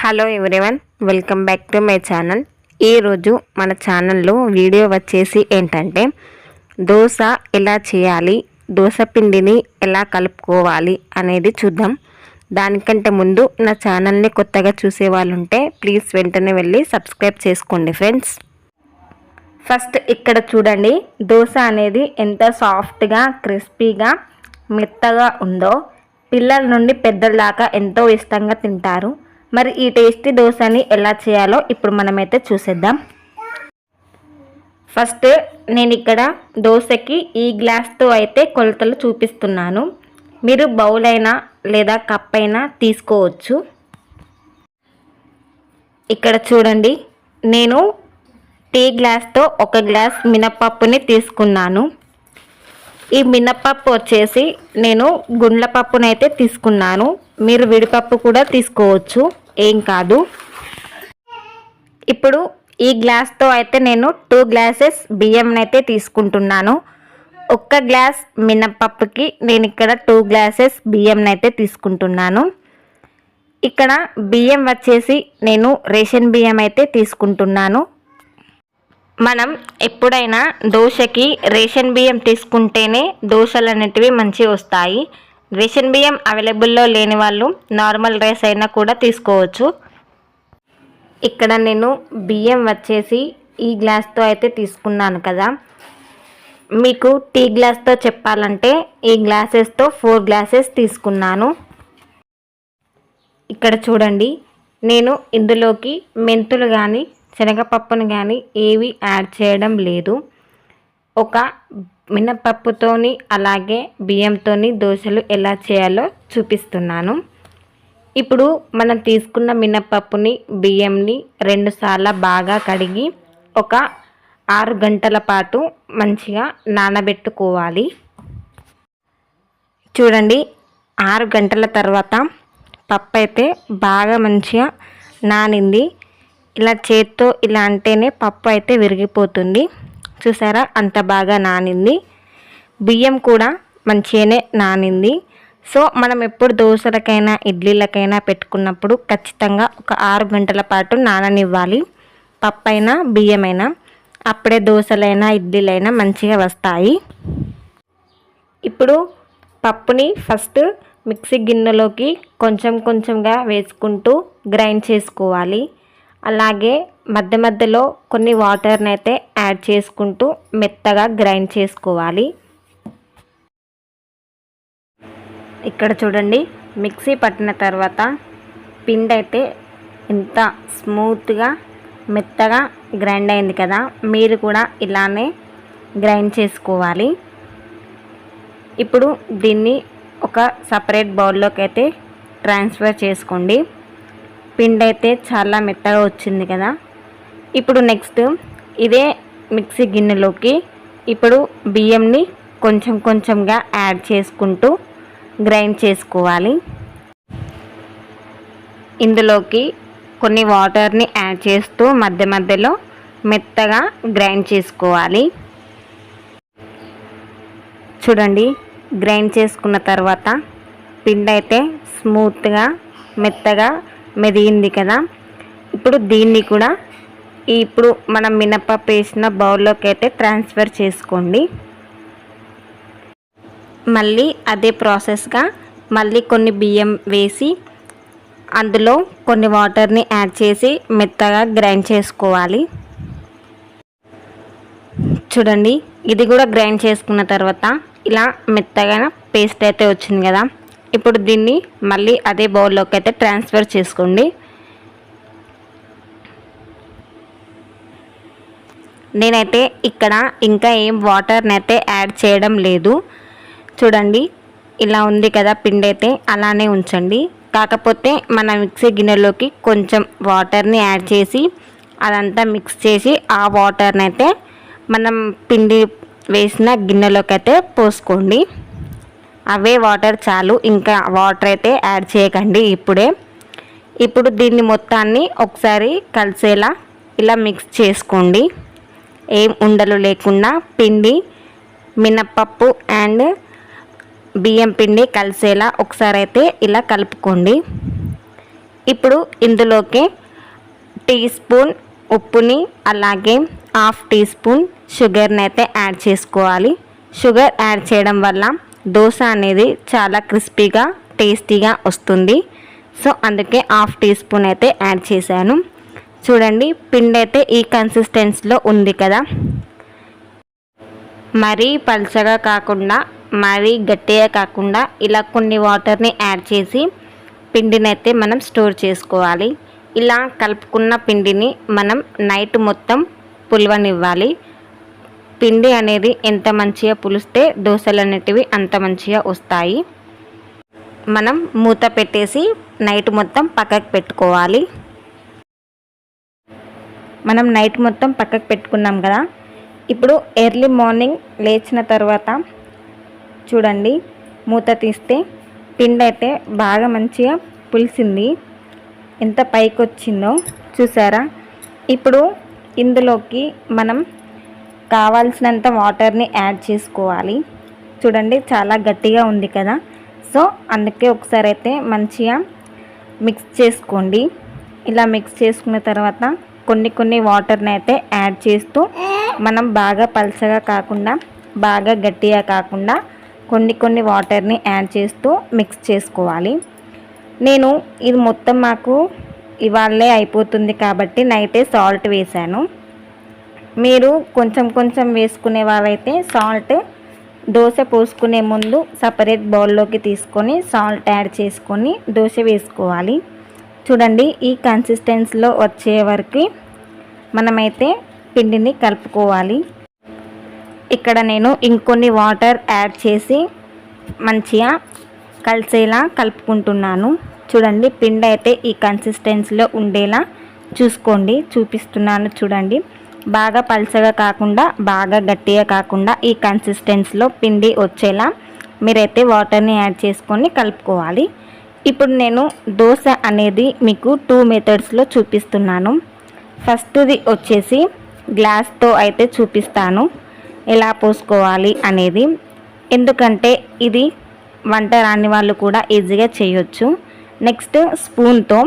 Hello everyone welcome back to my channel ఈరోజు మన ఛానల్లో వీడియో వచ్చేసి ఏంటంటే దోశ ఎలా చేయాలి దోశ పిండిని ఎలా కలుపుకోవాలి అనేది చూద్దాం. దానికంటే ముందు నా ఛానల్ని కొత్తగా చూసే వాళ్ళు ఉంటే ప్లీజ్ వెంటనే వెళ్ళి సబ్స్క్రైబ్ చేసుకోండి ఫ్రెండ్స్ ఫస్ట్ ఇక్కడ చూడండి దోశ అనేది ఎంత సాఫ్ట్గా క్రిస్పీగా మెత్తగా ఉందో పిల్లల నుండి పెద్దల దాకా ఎంతో ఇష్టంగా తింటారు. మరి ఈ టేస్టీ దోశని ఎలా చేయాలో ఇప్పుడు మనమైతే చూసేద్దాం. ఫస్ట్ నేను ఇక్కడ దోశకి ఈ గ్లాస్తో అయితే కొలతలు చూపిస్తున్నాను. మీరు బౌల్ అయినా లేదా కప్ అయినా తీసుకోవచ్చు. ఇక్కడ చూడండి నేను టీ గ్లాస్తో ఒక గ్లాస్ మినపప్పుని తీసుకున్నాను. ఈ మినపప్పు వచ్చేసి నేను గుండ్ల పప్పునైతే తీసుకున్నాను. మీరు విడిపప్పు కూడా తీసుకోవచ్చు. ఏం కాదు. ఇప్పుడు ఈ గ్లాస్తో అయితే నేను టూ గ్లాసెస్ బియ్యంనైతే తీసుకుంటున్నాను. ఒక్క గ్లాస్ మినపప్పుకి నేను ఇక్కడ టూ గ్లాసెస్ బియ్యంనైతే తీసుకుంటున్నాను. ఇక్కడ బియ్యం వచ్చేసి నేను రేషన్ బియ్యం అయితే తీసుకుంటున్నాను. మనం ఎప్పుడైనా దోశకి రేషన్ బియ్యం తీసుకుంటేనే దోశలు అనేటివి మంచిగా వస్తాయి. రేషన్ బియ్యం అవైలబుల్లో లేని వాళ్ళు నార్మల్ రైస్ అయినా కూడా తీసుకోవచ్చు. ఇక్కడ నేను బియ్యం వచ్చేసి ఈ గ్లాస్తో అయితే తీసుకున్నాను కదా. మీకు టీ గ్లాస్తో చెప్పాలంటే ఈ గ్లాసెస్తో ఫోర్ గ్లాసెస్ తీసుకున్నాను. ఇక్కడ చూడండి నేను ఇందులోకి మెంతులు కానీ శనగపప్పును కానీ ఏవి యాడ్ చేయడం లేదు. ఒక మినపప్పుతోని అలాగే బియ్యంతోని దోశలు ఎలా చేయాలో చూపిస్తున్నాను. ఇప్పుడు మనం తీసుకున్న మినపప్పుని బియ్యంని రెండుసార్లు బాగా కడిగి ఒక ఆరు గంటల పాటు మంచిగా నానబెట్టుకోవాలి. చూడండి ఆరు గంటల తర్వాత పప్పు అయితే బాగా మంచిగా నానింది. ఇలా చేత్తో ఇలా అంటేనే పప్పు అయితే విరిగిపోతుంది. చూసారా? అంత బాగా నానింది. బియ్యం కూడా మంచిగానే నానింది. సో మనం ఎప్పుడు దోశలకైనా ఇడ్లీలకైనా పెట్టుకున్నప్పుడు ఖచ్చితంగా ఒక ఆరు గంటల పాటు నాననివ్వాలి. పప్పు అయినా బియ్యమైనా అప్పుడే దోశలైనా ఇడ్లీలైనా మంచిగా వస్తాయి. ఇప్పుడు పప్పుని ఫస్ట్ మిక్సీ గిన్నెలోకి కొంచెం కొంచెంగా వేసుకుంటూ గ్రైండ్ చేసుకోవాలి. అలాగే మధ్య మధ్యలో కొన్ని వాటర్ని అయితే యాడ్ చేసుకుంటూ మెత్తగా గ్రైండ్ చేసుకోవాలి. ఇక్కడ చూడండి మిక్సీ పట్టిన తర్వాత పిండి అయితే ఇంత స్మూత్గా మెత్తగా గ్రైండ్ అయింది కదా మీరు కూడా ఇలానే గ్రైండ్ చేసుకోవాలి. ఇప్పుడు దీన్ని ఒక సపరేట్ బౌల్లోకి అయితే ట్రాన్స్ఫర్ చేసుకోండి. పిండి అయితే చాలా మెత్తగా వచ్చింది కదా. ఇప్పుడు నెక్స్ట్ ఇదే మిక్సీ గిన్నెలోకి ఇప్పుడు బియ్యంని కొంచెం కొంచెంగా యాడ్ చేసుకుంటూ గ్రైండ్ చేసుకోవాలి. ఇందులోకి కొన్ని వాటర్ని యాడ్ చేస్తూ మధ్య మధ్యలో మెత్తగా గ్రైండ్ చేసుకోవాలి. చూడండి గ్రైండ్ చేసుకున్న తర్వాత పిండి అయితే స్మూత్గా మెత్తగా మెదిగింది కదా. ఇప్పుడు దీన్ని కూడా ఇప్పుడు మనం మినపప్పు వేసిన బౌల్లోకి అయితే ట్రాన్స్ఫర్ చేసుకోండి. మళ్ళీ అదే ప్రాసెస్గా మళ్ళీ కొన్ని బియ్యం వేసి అందులో కొన్ని వాటర్ని యాడ్ చేసి మెత్తగా గ్రైండ్ చేసుకోవాలి. చూడండి ఇది కూడా గ్రైండ్ చేసుకున్న తర్వాత ఇలా మెత్తగా పేస్ట్ అయితే వచ్చింది కదా. ఇప్పుడు దీన్ని మళ్ళీ అదే బౌల్లోకి అయితే ట్రాన్స్ఫర్ చేసుకోండి. నేనైతే ఇక్కడ ఇంకా ఏం వాటర్ని అయితే యాడ్ చేయడం లేదు. చూడండి ఇలా ఉంది కదా పిండి అయితే అలానే ఉంచండి. కాకపోతే మన మిక్సీ గిన్నెలోకి కొంచెం వాటర్ని యాడ్ చేసి అదంతా మిక్స్ చేసి ఆ వాటర్ని అయితే మనం పిండి వేసిన గిన్నెలోకి అయితే పోసుకోండి. అవే వాటర్ చాలు. ఇంకా వాటర్ అయితే యాడ్ చేయకండి ఇప్పుడే. ఇప్పుడు దీన్ని మొత్తాన్ని ఒకసారి కలిసేలా ఇలా మిక్స్ చేసుకోండి. ఏం ఉండలు లేకుండా పిండి మినప్పప్పు అండ్ బియ్యం పిండి కలిసేలా ఒకసారి అయితే ఇలా కలుపుకోండి. ఇప్పుడు ఇందులోకి టీ స్పూన్ ఉప్పుని అలాగే హాఫ్ టీ స్పూన్ షుగర్ని అయితే యాడ్ చేసుకోవాలి. షుగర్ యాడ్ చేయడం వల్ల దోశ అనేది చాలా క్రిస్పీగా టేస్టీగా వస్తుంది. సో అందుకే హాఫ్ టీ స్పూన్ అయితే యాడ్ చేశాను. చూడండి పిండి అయితే ఈ కన్సిస్టెన్సీలో ఉంది కదా. మరీ పల్చగా కాకుండా మరీ గట్టిగా కాకుండా ఇలా కొన్ని వాటర్ని యాడ్ చేసి పిండిని అయితే మనం స్టోర్ చేసుకోవాలి. ఇలా కలుపుకున్న పిండిని మనం నైట్ మొత్తం పులవనివ్వాలి. పిండి అనేది ఎంత మంచిగా పులిస్తే దోశలు అనేటివి అంత మంచిగా వస్తాయి. మనం మూత పెట్టేసి నైట్ మొత్తం పక్కకు పెట్టుకోవాలి. మనం నైట్ మొత్తం పక్కకు పెట్టుకున్నాం కదా. ఇప్పుడు ఎర్లీ మార్నింగ్ లేచిన తర్వాత చూడండి మూత తీస్తే పిండి అయితే బాగా మంచిగా పులిసింది. ఎంత పైకి వచ్చిందో చూసారా? ఇప్పుడు ఇందులోకి మనం కావాల్సినంత వాటర్ని యాడ్ చేసుకోవాలి. చూడండి చాలా గట్టిగా ఉంది కదా. సో అందుకే ఒకసారి అయితే మంచిగా మిక్స్ చేసుకోండి. ఇలా మిక్స్ చేసుకున్న తర్వాత కొన్ని కొన్ని వాటర్ని అయితే యాడ్ చేస్తూ మనం బాగా పలసగా కాకుండా బాగా గట్టిగా కాకుండా కొన్ని కొన్ని వాటర్ని యాడ్ చేస్తూ మిక్స్ చేసుకోవాలి. నేను ఇది మొత్తం మాకు ఇవాళే అయిపోతుంది కాబట్టి నైటే సాల్ట్ వేశాను. మీరు కొంచెం కొంచెం వేసుకునే వాళ్ళైతే సాల్ట్ దోశ పోసుకునే ముందు సపరేట్ బౌల్లోకి తీసుకొని సాల్ట్ యాడ్ చేసుకొని దోశ వేసుకోవాలి. చూడండి ఈ కన్సిస్టెన్సీలో వచ్చే వరకు మనమైతే పిండిని కలుపుకోవాలి. ఇక్కడ నేను ఇంకొన్ని వాటర్ యాడ్ చేసి మంచిగా కలిసేలా కలుపుకుంటున్నాను. చూడండి పిండి అయితే ఈ కన్సిస్టెన్సీలో ఉండేలా చూసుకోండి చూపిస్తున్నాను చూడండి. బాగా పల్చగా కాకుండా బాగా గట్టిగా కాకుండా ఈ కన్సిస్టెన్సీలో పిండి వచ్చేలా మీరైతే వాటర్ని యాడ్ చేసుకొని కలుపుకోవాలి. ఇప్పుడు నేను దోశ అనేది మీకు టూ మెథడ్స్లో చూపిస్తున్నాను. ఫస్ట్ది వచ్చేసి గ్లాస్తో అయితే చూపిస్తాను. ఎలా పోసుకోవాలి అనేది. ఎందుకంటే ఇది వంట రాని వాళ్ళు కూడా ఈజీగా చేయొచ్చు. నెక్స్ట్ స్పూన్తో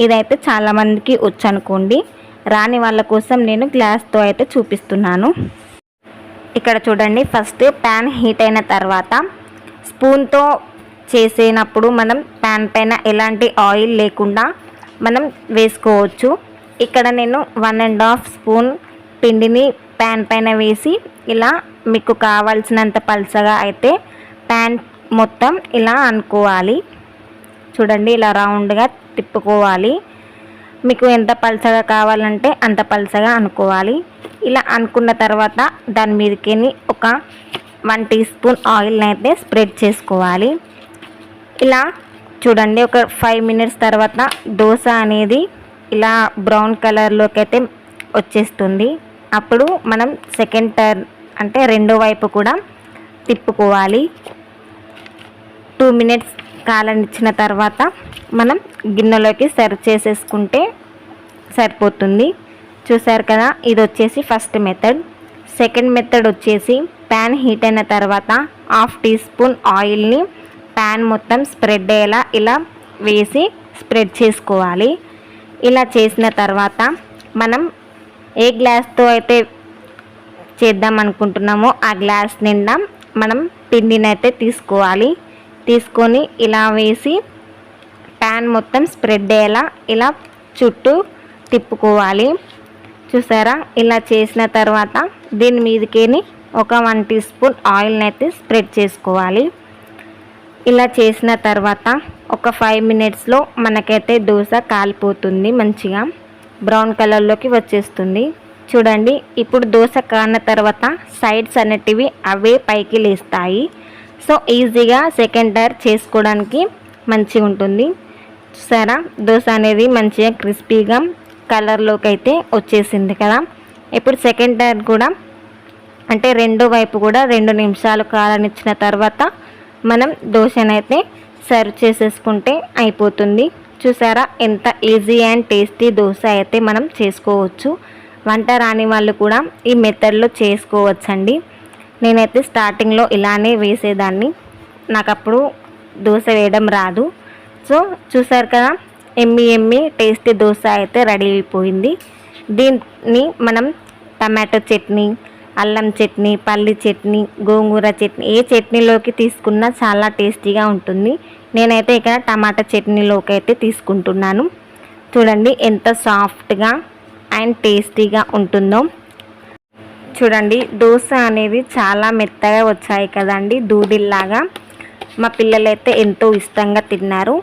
ఇదైతే చాలామందికి వచ్చనుకోండి అనుకోండి. రాని వాళ్ళ కోసం నేను గ్లాస్తో అయితే చూపిస్తున్నాను. ఇక్కడ చూడండి ఫస్ట్ ప్యాన్ హీట్ అయిన తర్వాత స్పూన్తో చేసేటప్పుడు మనం ప్యాన్ పైన ఎలాంటి ఆయిల్ లేకుండా మనం వేసుకోవచ్చు. ఇక్కడ నేను వన్ అండ్ హాఫ్ స్పూన్ పిండిని ప్యాన్ పైన వేసి ఇలా మీకు కావాల్సినంత పల్చగా అయితే ప్యాన్ మొత్తం ఇలా అనుకోవాలి. చూడండి ఇలా రౌండ్గా తిప్పుకోవాలి. మీకు ఎంత పలసగా కావాలంటే అంత పలసగా అనుకోవాలి. ఇలా అనుకున్న తర్వాత దాని మీదకి ఒక వన్ టీ స్పూన్ ఆయిల్ని అయితే స్ప్రెడ్ చేసుకోవాలి. ఇలా చూడండి ఒక ఫైవ్ మినిట్స్ తర్వాత దోశ అనేది ఇలా బ్రౌన్ కలర్లోకి అయితే వచ్చేస్తుంది. అప్పుడు మనం సెకండ్ టర్న్ అంటే రెండో వైపు కూడా తిప్పుకోవాలి. టూ మినిట్స్ కాలనిచ్చిన తర్వాత మనం గిన్నెలోకి సర్వ్ చేసేసుకుంటే సరిపోతుంది. చూసారు కదా ఇది వచ్చేసి ఫస్ట్ మెథడ్. సెకండ్ మెథడ్ వచ్చేసి ప్యాన్ హీట్ అయిన తర్వాత హాఫ్ టీ స్పూన్ ఆయిల్ని ప్యాన్ మొత్తం స్ప్రెడ్ అయ్యేలా ఇలా వేసి స్ప్రెడ్ చేసుకోవాలి. ఇలా చేసిన తర్వాత మనం ఏ గ్లాస్తో అయితే చేద్దాం అనుకుంటున్నామో ఆ గ్లాస్ నిండా మనం పిండిని అయితే తీసుకోవాలి. తీసుకొని ఇలా వేసి ప్యాన్ మొత్తం స్ప్రెడ్ అయ్యేలా ఇలా చుట్టూ తిప్పుకోవాలి. చూసారా? ఇలా చేసిన తర్వాత దీని మీదకేని ఒక వన్ టీ స్పూన్ ఆయిల్ని అయితే స్ప్రెడ్ చేసుకోవాలి. ఇలా చేసిన తర్వాత ఒక ఫైవ్ మినిట్స్లో మనకైతే దోశ కాలిపోతుంది మంచిగా. బ్రౌన్ కలర్లోకి వచ్చేస్తుంది. చూడండి ఇప్పుడు దోశ కాన తర్వాత సైడ్స్ అనేటివి అవే పైకి లేస్తాయి. సో ఈజీగా సెకండ్ టైర్ చేసుకోవడానికి మంచిగా ఉంటుంది. చూసారా? దోశ అనేది మంచిగా క్రిస్పీగా కలర్లోకి అయితే వచ్చేసింది కదా. ఇప్పుడు సెకండ్ టైర్ కూడా అంటే రెండో వైపు కూడా రెండు నిమిషాలు కాలనిచ్చిన తర్వాత మనం దోశనైతే సర్వ్ చేసేసుకుంటే అయిపోతుంది. చూసారా? ఎంత ఈజీ అండ్ టేస్టీ దోశ అయితే మనం చేసుకోవచ్చు. వంట రాని వాళ్ళు కూడా ఈ మెథడ్లో చేసుకోవచ్చండి. నేనైతే స్టార్టింగ్లో ఇలానే వేసేదాన్ని. నాకు అప్పుడు దోశ వేయడం రాదు. సో చూసారు కదా ఎమ్మి ఎమ్మి టేస్టీ దోశ అయితే రెడీ అయిపోయింది. దీన్ని మనం టమాటో చట్నీ అల్లం చట్నీ పల్లి చట్నీ గోంగూర చట్నీ ఏ చట్నీలోకి తీసుకున్నా చాలా టేస్టీగా ఉంటుంది. నేనైతే ఇక్కడ టమాటా చట్నీలోకి అయితే తీసుకుంటున్నాను. చూడండి ఎంత సాఫ్ట్గా అండ్ టేస్టీగా ఉంటుందో. చూడండి దోశ అనేది చాలా మెత్తగా వచ్చాయి కదండి దూదిల్లాగా. మా పిల్లలైతే ఎంతో ఇష్టంగా తిన్నారు.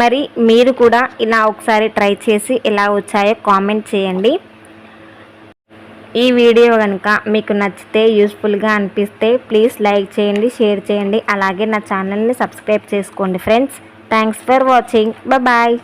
మరి మీరు కూడా ఇలా ఒకసారి ట్రై చేసి ఎలా వచ్చాయో కామెంట్ చేయండి. ఈ వీడియో కనుక మీకు నచ్చితే యూస్ఫుల్గా అనిపిస్తే ప్లీజ్ లైక్ చేయండి షేర్ చేయండి. అలాగే నా ఛానల్ని సబ్స్క్రైబ్ చేసుకోండి friends. Thanks for watching. Bye.